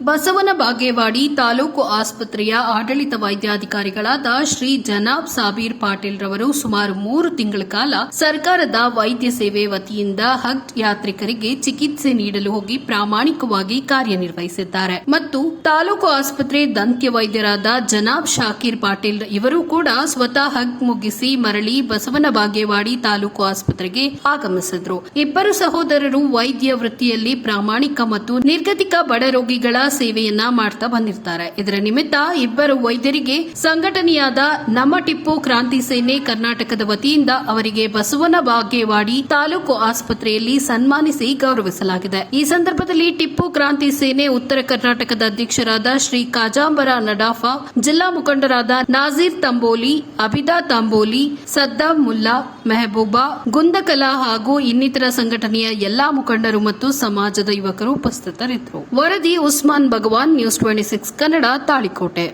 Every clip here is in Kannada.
ಬಸವನ ಬಾಗೇವಾಡಿ ತಾಲೂಕು ಆಸ್ಪತ್ರೆಯ ಆಡಳಿತ ವೈದ್ಯಾಧಿಕಾರಿಗಳಾದ ಶ್ರೀ ಜನಾಬ್ ಸಾಬೀರ್ ಪಾಟೀಲ್ ರವರು ಸುಮಾರು ಮೂರು ತಿಂಗಳ ಕಾಲ ಸರ್ಕಾರದ ವೈದ್ಯ ಸೇವೆ ವತಿಯಿಂದ ಹಜ್ ಯಾತ್ರಿಕರಿಗೆ ಚಿಕಿತ್ಸೆ ನೀಡಲು ಹೋಗಿ ಪ್ರಾಮಾಣಿಕವಾಗಿ ಕಾರ್ಯನಿರ್ವಹಿಸಿದ್ದಾರೆ. ಮತ್ತು ತಾಲೂಕು ಆಸ್ಪತ್ರೆ ದಂತ್ಯ ವೈದ್ಯರಾದ ಜನಾಬ್ ಶಾಕೀರ್ ಪಾಟೀಲ್ ಇವರು ಕೂಡ ಸ್ವತಃ ಹಗ್ ಮುಗಿಸಿ ಮರಳಿ ಬಸವನ ಬಾಗೇವಾಡಿ ತಾಲೂಕು ಆಸ್ಪತ್ರೆಗೆ ಆಗಮಿಸಿದ್ರು. ಇಬ್ಬರು ಸಹೋದರರು ವೈದ್ಯ ವೃತ್ತಿಯಲ್ಲಿ ಪ್ರಾಮಾಣಿಕ ಮತ್ತು ನಿರ್ಗತಿಕ ಬಡ ರೋಗಿಗಳ ಸೇವೆಯನ್ನ ಮಾಡ್ತಾ ಬಂದಿರ್ತಾರೆ. ಇದರ ನಿಮಿತ್ತ ಇಬ್ಬರು ವೈದ್ಯರಿಗೆ ಸಂಘಟನೆಯಾದ ನಮ್ಮ ಟಿಪ್ಪು ಕ್ರಾಂತಿ ಸೇನೆ ಕರ್ನಾಟಕದ ವತಿಯಿಂದ ಅವರಿಗೆ ಬಸವನ ಬಾಗೇವಾಡಿ ತಾಲೂಕು ಆಸ್ಪತ್ರೆಯಲ್ಲಿ ಸನ್ಮಾನಿಸಿ ಗೌರವಿಸಲಾಗಿದೆ. ಈ ಸಂದರ್ಭದಲ್ಲಿ ಟಿಪ್ಪು ಕ್ರಾಂತಿ ಸೇನೆ ಉತ್ತರ ಕರ್ನಾಟಕದ ಅಧ್ಯಕ್ಷರಾದ ಶ್ರೀ ಕಾಜಾಂಬರ ನಡಾಫಾ, ಜಿಲ್ಲಾ ಮುಖಂಡರಾದ ನಾಜೀರ್ ತಂಬೋಲಿ, ಅಬಿದಾ ತಂಬೋಲಿ, ಸದ್ದಾಂ ಮುಲ್ಲಾ ಮೆಹಬೂಬಾ, ಗುಂದಕಲಾ ಹಾಗೂ ಇನ್ನಿತರ ಸಂಘಟನೆಯ ಎಲ್ಲಾ ಮುಖಂಡರು ಮತ್ತು ಸಮಾಜದ ಯುವಕರು ಉಪಸ್ಥಿತರಿದ್ದರು. ವರದಿ Usman Bhagwan, news twenty six, Kannada, Talikote.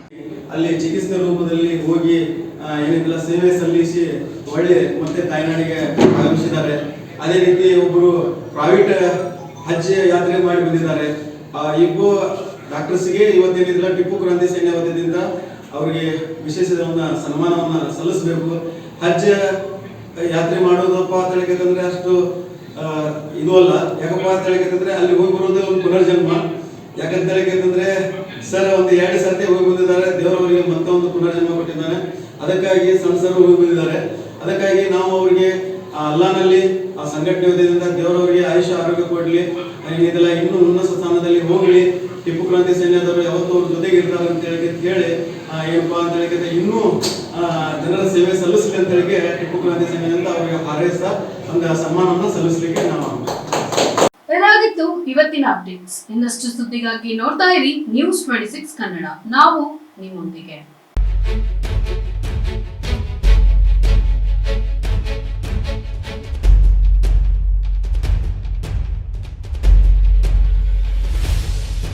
ಅಲ್ಲಿ ಚಿಕಿತ್ಸೆ ರೂಪದಲ್ಲಿ ಹೋಗಿ ಏನಿಲ್ಲ ಸೇವೆ ಸಲ್ಲಿಸಿ ಒಳ್ಳೆ ಮತ್ತೆ ತಾಯ್ನಾಡಿಗೆ ಆಗಮಿಸಿದ್ದಾರೆ. ಅದೇ ರೀತಿ ಒಬ್ಬರು ಪ್ರೈವೇಟ್ ಹಜ್ ಯಾತ್ರೆ ಮಾಡಿ ಬಂದಿದ್ದಾರೆ. ಇಬ್ಬರು ಡಾಕ್ಟರ್ಸ್ಗೆ ಇವತ್ತೇನಿಲ್ಲ ಟಿಪ್ಪು ಕ್ರಾಂತಿ ಸೇನೆ ವತಿಯಿಂದ ಅವರಿಗೆ ವಿಶೇಷ ಸನ್ಮಾನವನ್ನು ಸಲ್ಲಿಸಬೇಕು. ಹಜ್ ಯಾತ್ರೆ ಮಾಡೋದಪ್ಪ ಅಂತ ಹೇಳಿಕಂದ್ರೆ ಅಷ್ಟು ಇದು ಅಲ್ಲ. ಯಾಕಪ್ಪ ಅಂತ ಹೇಳಿಕಂದ್ರೆ ಅಲ್ಲಿ ಹೋಗಿ ಬರೋದೇ ಒಂದು ಪುನರ್ಜನ್ಮ. ಯಾಕಂತ ಹೇಳಿಕಂದ್ರೆ ಸರ್, ಒಂದು ಎರಡು ಸರ್ತಿ ಹೋಗಿ ಬಂದಿದ್ದಾರೆ. ದೇವರವರಿಗೆ ಮತ್ತೊಂದು ಪುನರ್ಜನ್ಮ ಕೊಟ್ಟಿದ್ದಾನೆ ಅದಕ್ಕಾಗಿ ಸಂಸರು ಹೋಗಿ ಬಂದಿದ್ದಾರೆ. ಅದಕ್ಕಾಗಿ ನಾವು ಅವರಿಗೆ ಆ ಅಲ್ಲಾನಲ್ಲಿ, ಆ ಸಂಘಟನೆ ದೇವರವರಿಗೆ ಆಯುಷ್ಯ ಆರೋಗ್ಯ ಕೊಡ್ಲಿ. ಇದೆಲ್ಲ ಇನ್ನೂ ಉನ್ನತ ಸ್ಥಾನದಲ್ಲಿ ಹೋಗ್ಲಿ. ಟಿಪ್ಪು ಕ್ರಾಂತಿ ಸೈನ್ಯದವರು ಯಾವತ್ತೂ ಅವ್ರ ಜೊತೆಗೆ ಇರ್ತಾರೆ ಅಂತ ಹೇಳಿ ಹೇಳಿ ಏನಪ್ಪಾ ಅಂತ ಹೇಳಿದ್ರೆ ಇನ್ನೂ ಜನರ ಸೇವೆ ಸಲ್ಲಿಸಲಿ ಅಂತ ಹೇಳಿ ಟಿಪ್ಪು ಕ್ರಾಂತಿ ಸೈನ್ಯದಿಂದ ಅವರಿಗೆ ಹಾರೈಸ್ತಾ ಒಂದು ಸನ್ಮಾನವನ್ನು ಸಲ್ಲಿಸಲಿಕ್ಕೆ ನಾವು ಇದಾಗಿತ್ತು ಇವತ್ತಿನ ಅಪ್ಡೇಟ್ಸ್ ಇನ್ನಷ್ಟು ಸುದ್ದಿಗಾಗಿ ನೋಡ್ತಾ ಇರಿ ನ್ಯೂಸ್ ಟ್ವೆಂಟಿ ಸಿಕ್ಸ್ ಕನ್ನಡ. ನಾವು ನಿಮ್ಮೊಂದಿಗೆ.